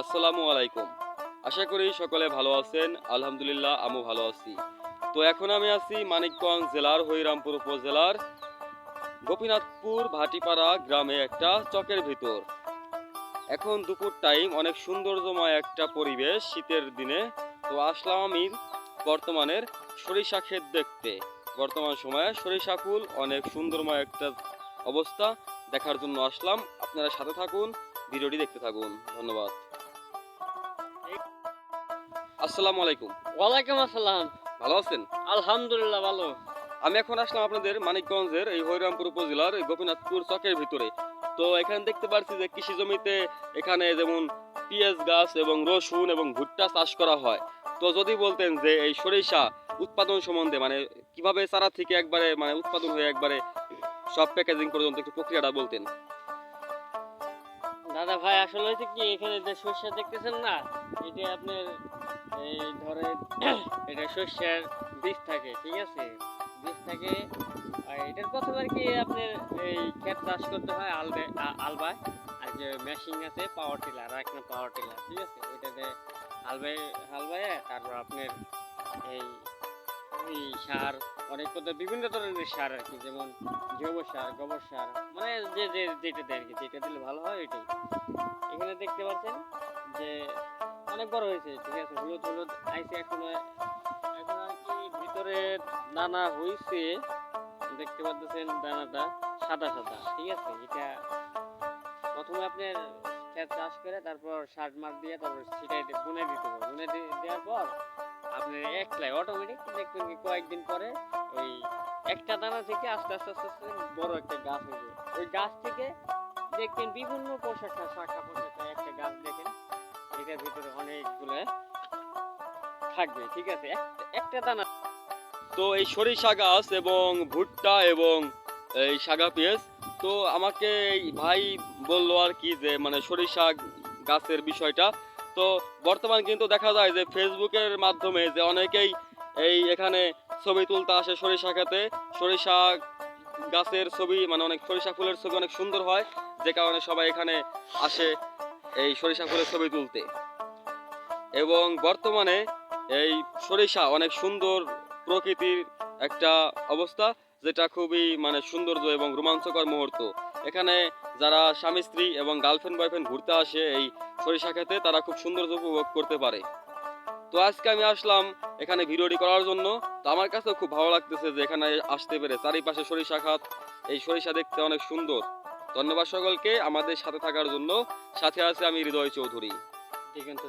আসসালামু আলাইকুম। আশা করি সকলে ভালো আছেন। আলহামদুলিল্লাহ, আমি ভালো আছি। তো এখন আমি আছি মানিকগঞ্জ জেলার, হরিরামপুর উপজেলার গোপীনাথপুর ভাটিপাড়া গ্রামে একটা চকের ভিতর। এখন দুপুর টাইম, অনেক সৌন্দর্যময় একটা পরিবেশ শীতের দিনে। তো আসলাম আমি বর্তমানের সরিষা ক্ষেত দেখতে। বর্তমান সময়ে সরিষা ফুল অনেক সুন্দরময় একটা অবস্থা দেখার জন্য আসলাম। আপনারা সাথে থাকুন, ভিডিওটি দেখতে থাকুন। ধন্যবাদ। আসসালামু আলাইকুম। ওয়ালাইকুম আসসালাম। ভালো আছেন? আলহামদুলিল্লাহ ভালো। আমি এখন আসলাম আপনাদের মানিকগঞ্জের এই হরিরামপুর উপজেলার এই গোপীনাথপুর চকের ভিতরে। তো এখানে দেখতে পাচ্ছি যে কৃষি জমিতে এখানে যেমন পিঁয়াজ গাছ এবং রসুন এবং ভুট্টা চাষ করা হয়। তো যদি বলতেন যে এই সরিষা উৎপাদন সম্বন্ধে মানে কীভাবে চারা থেকে একবারে মানে উৎপাদন হয়ে একবারে সব প্যাকেজিং পর্যন্ত একটু প্রক্রিয়াটা বলতেন। দাদা ভাই, আসলে হয়েছে কি, এখানে যে সর্ষে দেখতেছেন না, এটা আপনার এই ধরেন, এটা সর্ষের বীজ থাকে, ঠিক আছে? বীজ থাকে, আর এটার প্রথমে আর কি আপনার এই ক্ষেত চাষ করতে হয়, আলবে আলবায় আর যে মেশিন আছে পাওয়ার টিলার আর একটা পাওয়ার টিলার ঠিক আছে? ওইটাতে হালবাই হালবায়, তারপর আপনার এই সার, অনেক পদ্ধতি, বিভিন্ন ধরনের সার আর কি, যেমন জৈব সার, গোবর সার মানে যে যে যেটা দেয় আর কি, যেটা দিলে ভালো হয় ওইটাই। এখানে দেখতে পাচ্ছেন যে অনেক বড় হয়েছে, ঠিক আছে, হলুদ হলুদ আইসে এখনও। এখন আর কি ভিতরে দানা হয়েছে দেখতে পাচ্ছেন দানাটা সাদা সাদা, ঠিক আছে, এটা প্রথমে আপনার চাষ করে তারপর সার মার দিয়ে তারপর সেটাই বুনে দিতে হবে, বুনে দেওয়ার পর আপনি অটোমেটিক দেখবেন কি কয়েকদিন পরে ওই একটা দানা থেকে আস্তে আস্তে আস্তে আস্তে বড় একটা গাছ হয়ে ওই গাছ থেকে দেখবেন বিভিন্ন পোশাকটা, শাখা পোশাকটা, একটা গাছ দেখেন, এটার ভিতরে অনেকগুলো থাকবে, ঠিক আছে? একটা দানা। তো এই সরিষা গাছ এবং ভুট্টা এবং এই সাগা পেঁয়াজ, তো আমাকে ভাই বলল আর কি যে মানে সরিষা গাছের বিষয়টা তো বর্তমান কিন্তু দেখা যায় যে ফেসবুকের মাধ্যমে যে অনেকেই এই এখানে ছবি তুলতে আসে সরিষা খেতে। সরিষা গাছের ছবি মানে অনেক সরিষা ফুলের ছবি অনেক সুন্দর হয়, যে কারণে সবাই এখানে আসে এই সরিষা ফুলের ছবি তুলতে। এবং বর্তমানে এই সরিষা অনেক সুন্দর প্রকৃতির একটা অবস্থা। যেটা খুবই মানে সৌন্দর্য এবং রোমাঞ্চকর মুহূর্ত। এখানে যারা স্বামী, স্ত্রী এবং গার্লফ্রেন্ড বয়ফ্রেন্ড ঘুরতে আসে এই সরিষা খেতে তারা খুব সৌন্দর্য উপভোগ করতে পারে। তো আজকে আমি আসলাম এখানে ভিডিওটি করার জন্য। তো আমার কাছেও খুব ভালো লাগতেছে যে এখানে আসতে পেরে, চারিপাশে সরিষা খাত, এই সরিষা দেখতে অনেক সুন্দর। ধন্যবাদ সকলকে আমাদের সাথে থাকার জন্য। সাথে আছে আমি হৃদয় চৌধুরী। দিগন্ত